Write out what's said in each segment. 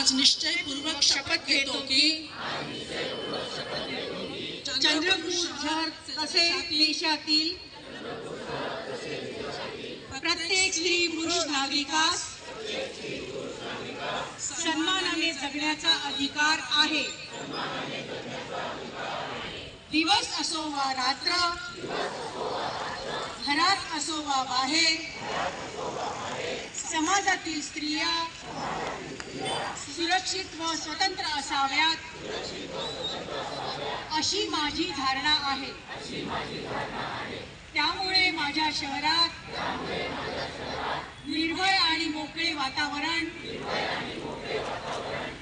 आज निश्चयपूर्वक शपथ घेतो की चंद्रपूर शहर तसेच देशातील प्रत्येक स्त्री पुरुष नागरिकास सन्मानाने जगण्याचा अधिकार आहे. दिवस असो वा रात्र घरात असो वा बाहेर समाजातील स्त्रिया सुरक्षित व स्वतंत्र असाव्यात अशी माझी धारणा आहे. त्यामुळे माझ्या शहरात निर्भय आणि मोकळे वातावरण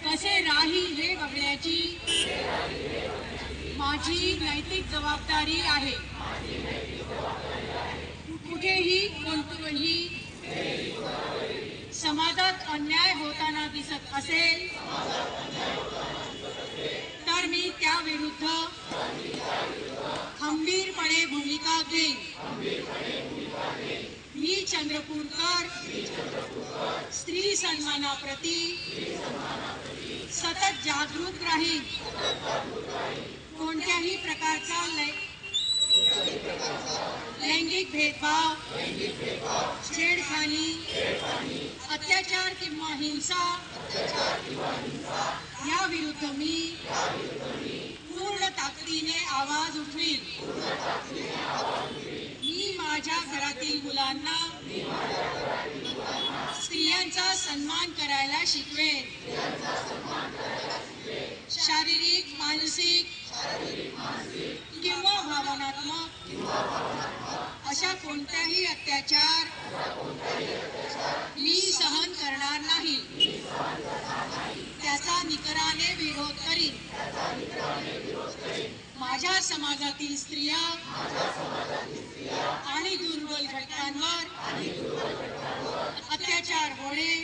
कसे राहील हे बघण्याची माझी नैतिक जबाबदारी आहे. असेल. तर मी त्याविरुद्ध खंबीरपणे भूमिका घेईन. मी चंद्रपूरकर स्त्री सन्मानाप्रती सतत जागृत राहीन. कोणत्याही प्रकारचा लैंगिक भेदभाव छेडखानी अत्याचार किंवा हिंसा या विरुद्ध मी पूर्ण ताकदीने आवाज उठवीन. मी माझ्या घरातील मुलांना स्त्रियांचा सन्मान करायला शिकवेन. शारीरिक मानसिक किंवा भावनात्मक कोणताही कोणत्याही अत्याचार मी सहन करणार नाही. त्याचा निकराने विरोध करीन. माझ्या समाजातील स्त्रिया आणि दुर्बल घटकांवर अत्याचार होणे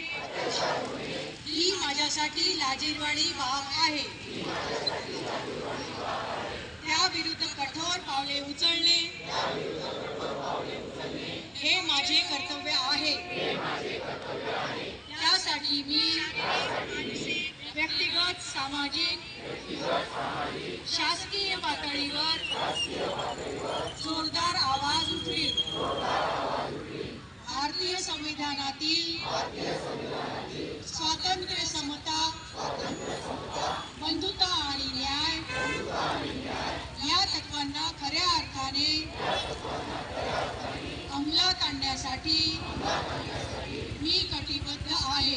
ही माझ्यासाठी लाजीरवाणी बाब आहे. सामाजिक शासकीय पातळीवर जोरदार आवाज उठवीन भारतीय संविधानातील स्वातंत्र्य समता बंधुता आणि न्याय या तत्वांना खऱ्या अर्थाने अंमलात आणण्यासाठी मी कटिबद्ध आहे.